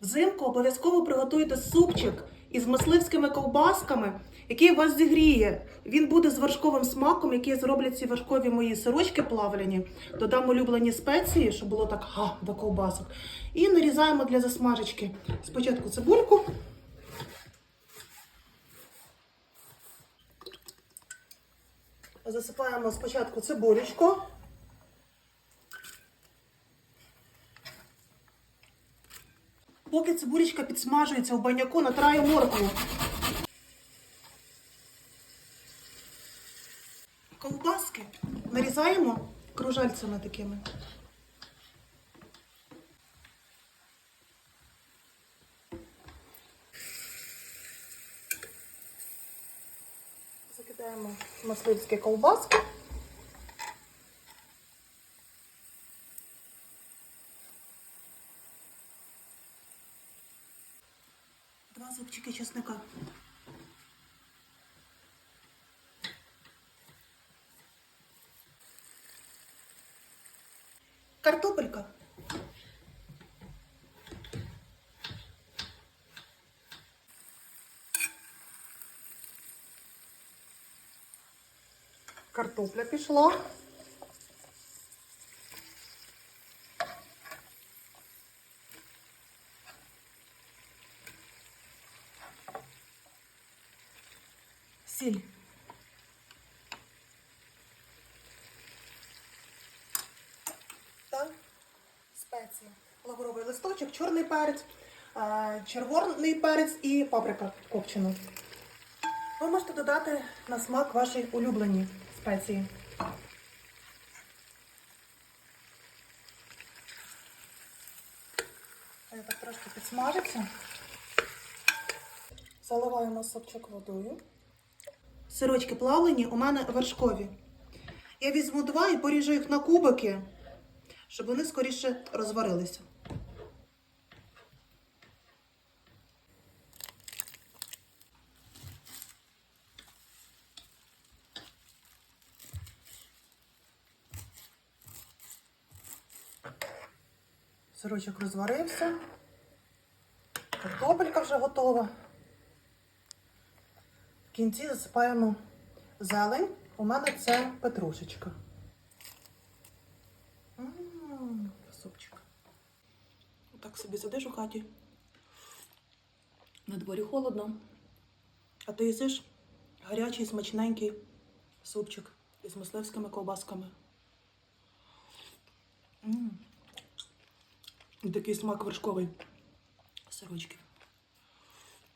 Взимку обов'язково приготуйте супчик із мисливськими ковбасками, який вас зігріє. Він буде з вершковим смаком, який зроблять ці вершкові мої сирочки плавлені. Додам улюблені спеції, щоб було так га, до ковбасок. І нарізаємо для засмажечки. Спочатку цибульку. Засипаємо спочатку цибулечку. Поки цибулечка підсмажується в баняку, натраю моркву. Ковбаски нарізаємо кружальцями такими. Закидаємо мисливські ковбаски. Два зубчики чесника. Картопелька. Картопля пішла. Сіль. Спеції. Лавровий листочок, чорний перець, червоний перець і паприка копчена. Ви можете додати на смак ваші улюблені спеції. Хай так трошки підсмажиться. Заливаємо супчик водою. Сирочки плавлені у мене вершкові. Я візьму два і поріжу їх на кубики, щоб вони скоріше розварилися. Сирочок розварився. Картопелька вже готова. Кінці засипаємо зелень. У мене це петрушечка. М, Супчик. Отак собі сидиш у хаті. На дворі холодно. А ти їсиш гарячий, смачненький супчик із мисливськими ковбасками. М. І такий смак вершковий сирочків.